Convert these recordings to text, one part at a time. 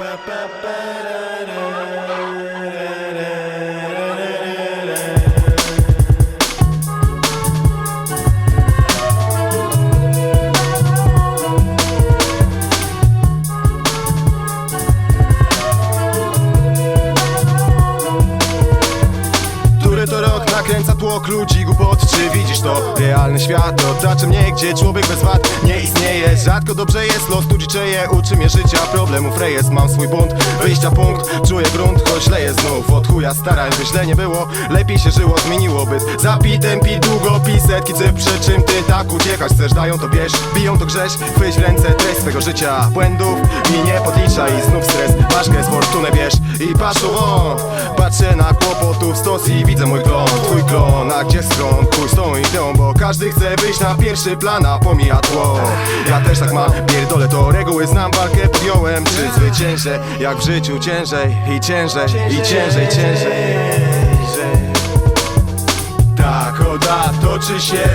ba ba ba da. Nakręca tłok ludzi głupot Czy widzisz to? Realny świat otacza mnie Gdzie człowiek bez wad nie istnieje. Rzadko dobrze jest, los tu dziczeje Uczy mnie życia, problemów rejestr Mam swój bunt, wyjścia punkt Czuję grunt, choć leję znów. Od chuja starań, by źle nie było Lepiej się żyło, zmieniło byt Zapitem pi długopis, setki cyfr Przy czym ty tak uciekać chcesz Dają to bierz, biją to grześ Chwyć w ręce treść swego życia. Błędów i nie podliczaj I znów stres, ważkę z fortunę bierz I won Patrzę na kłopotów stos i widzę mój klon Twój klon, a gdzie stron? Chuj z tą ideą, bo każdy chce wyjść na pierwszy plan A pomija tło Ja też tak mam, pierdolę to reguły Znam walkę, podjąłem, czy zwyciężę Jak w życiu ciężej i ciężej I ciężej, ciężej. Tak oda toczy się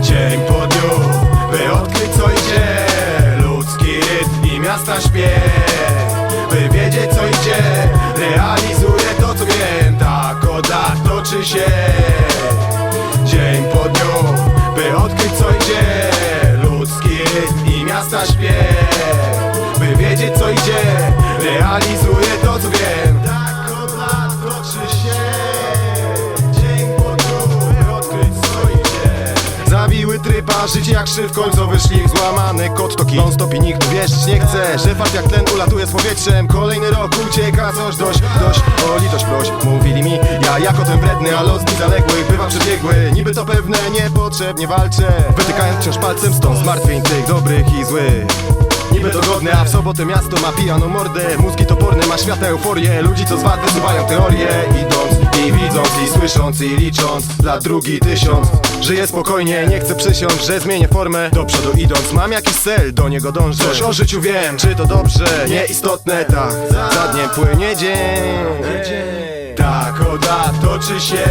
Dzień po dniu, by odkryć co idzie. Ludzki rytm i miasta śpiew co idzie Ludzki i miasta śpiew By wiedzieć co idzie, Tryba, życie jak szyb końcowy szlif Złamany kod to non stop i nikt wierzyć nie chce Że fakt jak tlen ulatuje z powietrzem. Kolejny rok ucieka coś dość, dość. O litość proś, mówili mi Ja jako ten wredny, a los mi zaległy. Bywa przebiegły, niby to pewne Niepotrzebnie walczę. Wytykając wciąż palcem stąd zmartwień tych dobrych i złych. Niby dogodne, a w sobotę miasto ma pijano mordę. Mózgi toporne, ma świata euforię Ludzi co z wad wysuwają teorie. Idąc widząc i słysząc i licząc Dla drugi tysiąc. Żyję spokojnie, nie chcę przysiąść, że zmienię formę. Do przodu idąc, mam jakiś cel, do niego dążę. Coś o życiu wiem, czy to dobrze, nieistotne Tak, za dniem płynie dzień. Tak oda toczy się